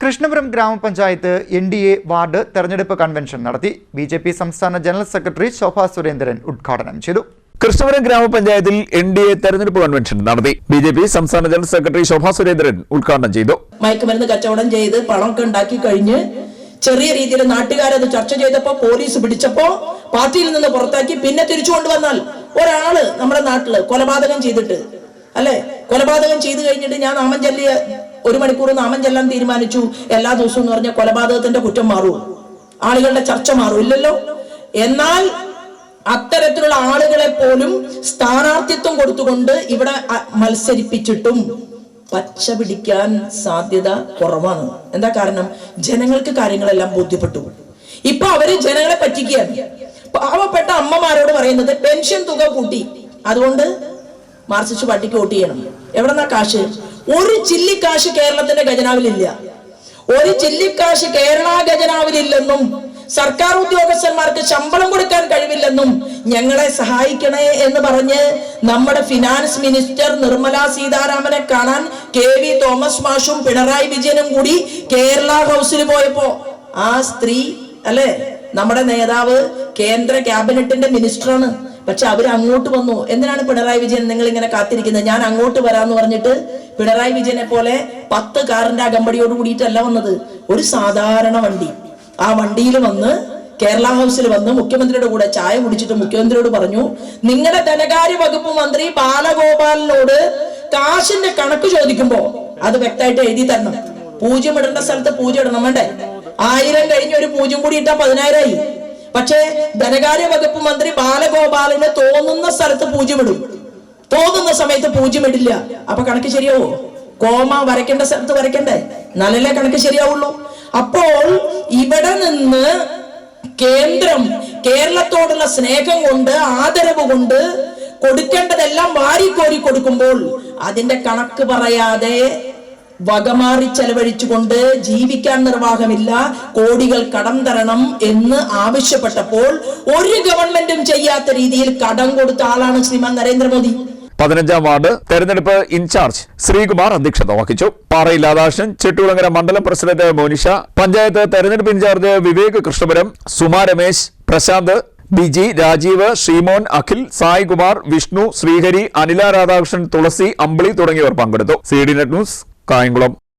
കൃഷ്ണപുരം ഗ്രാമപഞ്ചായത്ത് N D A ward തെരഞ്ഞെടുപ്പ് convention നടത്തി ബി ജെ പി സംസ്ഥാന ജനറൽ സെക്രട്ടറി ശോഭാ സുരേന്ദ്രൻ ഉദ്ഘാടനം ചെയ്തു. കൃഷ്ണപുരം ഗ്രാമപഞ്ചായത്തിൽ എൻ ഡി എ തെരഞ്ഞെടുപ്പ് കൺവെൻഷൻ നടത്തി ബി ജെ പി സംസ്ഥാന ജനറൽ സെക്രട്ടറി ശോഭാ സുരേന്ദ്രൻ ഉദ്ഘാടനം ചെയ്തു. മയക്കുമരുന്ന് കച്ചവടം ചെയ്ത് പണമൊക്കെ ഉണ്ടാക്കി കഴിഞ്ഞ് ചെറിയ രീതിയിൽ നാട്ടുകാരത് ചർച്ച ചെയ്തപ്പോ പോലീസ് പിടിച്ചപ്പോ പാർട്ടിയിൽ നിന്ന് പുറത്താക്കി പിന്നെ തിരിച്ചു കൊണ്ടുവന്നാൽ ഒരാൾ നമ്മുടെ നാട്ടിൽ കൊലപാതകം ചെയ്തിട്ട് അല്ലെ? കൊലപാതകം ചെയ്തു കഴിഞ്ഞിട്ട് ഞാൻ നാമം ചൊല്ലിയ ഒരു മണിക്കൂർ നാമം ചെല്ലാൻ തീരുമാനിച്ചു. എല്ലാ ദിവസവും എന്ന് പറഞ്ഞ കൊലപാതകത്തിന്റെ കുറ്റം മാറുമോ ആളുകളുടെ ചർച്ച മാറുമില്ലല്ലോ എന്നാൽ അത്തരത്തിലുള്ള ആളുകളെ പോലും സ്ഥാനാർത്ഥിത്വം കൊടുത്തുകൊണ്ട് ഇവിടെ മത്സരിപ്പിച്ചിട്ടും പച്ച പിടിക്കാൻ സാധ്യത കുറവാണ്. എന്താ കാരണം? ജനങ്ങൾക്ക് കാര്യങ്ങളെല്ലാം ബോധ്യപ്പെട്ടു. ഇപ്പൊ അവർ ജനങ്ങളെ പറ്റിക്കുകയാണ്. പാവപ്പെട്ട അമ്മമാരോട് പറയുന്നത് പെൻഷൻ തുക കൂട്ടി. അതുകൊണ്ട് മാർക്സിസ്റ്റ് പാർട്ടിക്ക് വോട്ട് ചെയ്യണം. എവിടെന്നാ കാശ്? ഒരു ചില്ലിക്കാശ് കേരളത്തിന്റെ ഖജനാവിലില്ല. ഒരു ചില്ലിക്കാശ് കേരള ഖജനാവിലില്ലെന്നും സർക്കാർ ഉദ്യോഗസ്ഥന്മാർക്ക് ശമ്പളം കൊടുക്കാൻ കഴിവില്ലെന്നും ഞങ്ങളെ സഹായിക്കണേ എന്ന് പറഞ്ഞ് നമ്മുടെ ഫിനാൻസ് മിനിസ്റ്റർ നിർമ്മല സീതാരാമനെ കാണാൻ കെ വി തോമസ് മാഷും പിണറായി വിജയനും കൂടി കേരള ഹൗസിൽ പോയപ്പോ ആ സ്ത്രീ അല്ലെ? നമ്മുടെ നേതാവ് കേന്ദ്ര ക്യാബിനറ്റിന്റെ മിനിസ്റ്ററാണ്. പക്ഷെ അവർ അങ്ങോട്ട് വന്നു. എന്തിനാണ് പിണറായി വിജയൻ നിങ്ങൾ ഇങ്ങനെ കാത്തിരിക്കുന്നത്? ഞാൻ അങ്ങോട്ട് വരാന്ന് പറഞ്ഞിട്ട് പിണറായി വിജയനെ പോലെ പത്ത് കാറിന്റെ അകമ്പടിയോട് കൂടിയിട്ടല്ല വന്നത്. ഒരു സാധാരണ വണ്ടി. ആ വണ്ടിയിൽ വന്ന് കേരള ഹൗസിൽ വന്ന് മുഖ്യമന്ത്രിയുടെ കൂടെ ചായ കുടിച്ചിട്ട് മുഖ്യമന്ത്രിയോട് പറഞ്ഞു നിങ്ങളുടെ ധനകാര്യ വകുപ്പ് മന്ത്രി ബാലഗോപാലിനോട് കാശിന്റെ കണക്ക് ചോദിക്കുമ്പോ അത് വ്യക്തമായിട്ട് എഴുതി തരണം. പൂജ്യം ഇടേണ്ട സ്ഥലത്ത് പൂജ ഇടണം. വേണ്ടേ? ആയിരം കഴിഞ്ഞ് ഒരു പൂജ്യം കൂടി ഇട്ടാ പതിനായിരമായി പക്ഷേ ധനകാര്യ വകുപ്പ് മന്ത്രി ബാലഗോപാലിന് തോന്നുന്ന സ്ഥലത്ത് പൂജ്യമിടും. തോന്നുന്ന സമയത്ത് പൂജ്യമിടില്ല. അപ്പൊ കണക്ക് ശരിയാവോ? കോമ വരയ്ക്കേണ്ട സ്ഥലത്ത് വരയ്ക്കണ്ടേ? നല്ലല്ലേ കണക്ക് ശരിയാവുള്ളൂ. അപ്പോൾ ഇവിടെ നിന്ന് കേന്ദ്രം കേരളത്തോടുള്ള സ്നേഹം കൊണ്ട് ആദരവ് കൊണ്ട് കൊടുക്കേണ്ടതെല്ലാം വാരിക്കോരി കൊടുക്കുമ്പോൾ അതിന്റെ കണക്ക് പറയാതെ വകമാറി ചെലവഴിച്ചുകൊണ്ട് ജീവിക്കാൻ നിർവാഹമില്ല. കോടികൾ കടം തരണം എന്ന് ആവശ്യപ്പെട്ടപ്പോൾ ഒരു ഗവൺമെന്റും ചെയ്യാത്ത രീതിയിൽ കടം കൊടുത്ത ആളാണ് ശ്രീമാൻ നരേന്ദ്രമോദി. പതിനഞ്ചാം വാർഡ് തെരഞ്ഞെടുപ്പ് ഇൻചാർജ് ശ്രീകുമാർ അധ്യക്ഷത വഹിച്ചു. പാറയിൽ രാധാകൃഷ്ണൻ ചെട്ടുകുളങ്ങര മണ്ഡലം പ്രസിഡന്റ് മോനിഷ പഞ്ചായത്ത് തെരഞ്ഞെടുപ്പ് ഇൻചാർജ് വിവേക് കൃഷ്ണപുരം സുമാ രമേശ് പ്രശാന്ത് ബിജി രാജീവ് ശ്രീമോൻ അഖിൽ സായികുമാർ വിഷ്ണു ശ്രീഹരി അനില രാധാകൃഷ്ണൻ തുളസി അമ്പിളി തുടങ്ങിയവർ പങ്കെടുത്തു. C D net news Kayamkulam